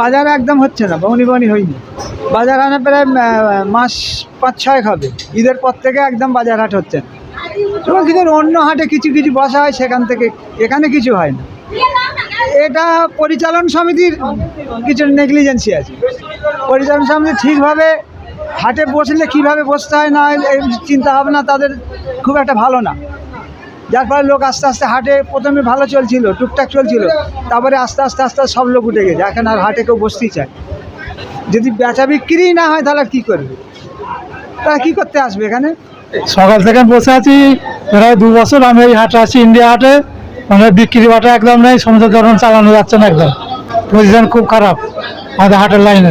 বাজার একদম হচ্ছে না বনি বনি হয়নি। বাজার হাটে প্রায় মাস পাঁচ ছয় হবে। ঈদের পর থেকে একদম বাজার হাট হচ্ছে না। এবং অন্য হাটে কিছু কিছু বসা হয়, সেখান থেকে এখানে কিছু হয় না। এটা পরিচালন সমিতির কিছু নেগলিজেন্সি আছে। পরিচালন সমিতি ঠিকভাবে হাটে বসলে কীভাবে বসতে হয় না চিন্তা ভাবনা তাদের খুব একটা ভালো না। যার ফলে লোক আস্তে আস্তে হাটে প্রথমে ভালো চলছিল, টুকটাক চলছিল। তারপরে আস্তে আস্তে আস্তে সব লোক উঠে গেছে। এখন আর হাটে কেউ বসতেই চায় যদি বেচা বিক্রিই না হয় তাহলে কী করবে? তারা কী করতে আসবে এখানে? সকাল থেকে বসে আছি, প্রায় দু বছর আমি এই হাটে আছি, ইন্ডিয়া হাটে। মানে বিক্রি বাটা একদম নেই, সমুদ্র ধরন চালানো যাচ্ছে না একদম। পজিশন খুব খারাপ আমাদের হাটের লাইনে।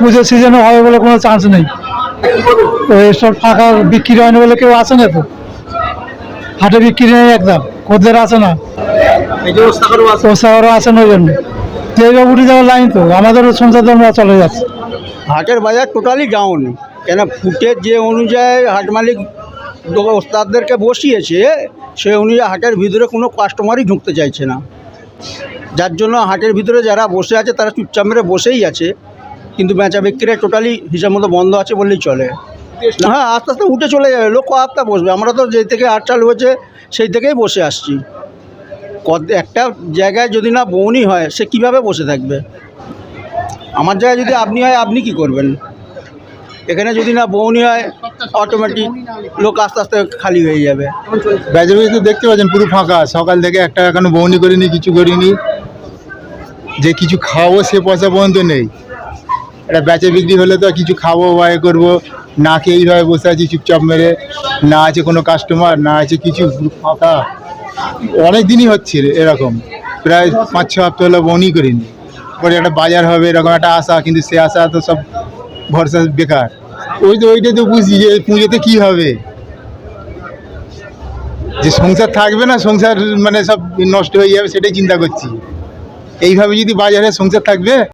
পুজোর সিজনে হবে বলে কোনো চান্স নেই। এইসব ফাঁকা বিক্রি হয়নি বলে কেউ আসে না তো। হাটে বিক্রি নেই একদম। খদ্দের আসে না? ওসারও আসে না ওই জন্য? যেভাবে উঠে যাওয়ার লাইন তো আমাদের সংসার ধর্ম চলে যাচ্ছে। হাটের বাজার টোটালি ডাউন কেন ফুটের যে অনুযায়ী হাট মালিক ওস্তাদদেরকে বসিয়েছে সে অনুযায়ী হাটের ভিতরে কোনো কাস্টমারই ঢুকতে চাইছে না। যার জন্য হাটের ভিতরে যারা বসে আছে তারা চুপচাপ মেরে বসেই আছে। কিন্তু বেচা বিক্রিয়া টোটালি হিসাব মতো বন্ধ আছে বললেই চলে। হ্যাঁ আস্তে আস্তে উঠে চলে যাবে লোক আস্তে বসবে। আমরা তো যেই থেকে হাট চালু হয়েছে সেই থেকেই বসে আসছি। কত একটা জায়গায় যদি না বউনি হয় সে কীভাবে বসে থাকবে? আমার জায়গায় যদি আপনি হয় আপনি কি করবেন? এখানে যদি না বউনি হয় অটোমেটিক লোক আস্তে আস্তে খালি হয়ে যাবে। বেচাবেচি তো দেখতে পাচ্ছেন পুরো ফাঁকা। সকাল থেকে একটা এখনও বউনি করিনি কিছু করিনি। যে কিছু খাব সে পয়সা পর্যন্ত নেই। এটা বেচা বিক্রি হলে তো কিছু খাব বা এ করব। না খেয়ে এইভাবে বসে আছি চুপচাপ মেরে। না আছে কোনো কাস্টমার না আছে কিছু। ফাঁকা অনেক দিনই হচ্ছে এরকম। প্রায় পাঁচ, ছ সপ্তাহ হলো বউনি করিনি। পরে একটা বাজার হবে, এরকম একটা আশা, কিন্তু সে আশা তো সব ভরসা বেকার। ওই তো ওইটাই তো বুঝছি যে পুজোতে কী হবে? যে সংসার থাকবে না, সংসার মানে সব নষ্ট হয়ে যাবে, সেটাই চিন্তা করছি। এইভাবে যদি বাজারে সংসার থাকবে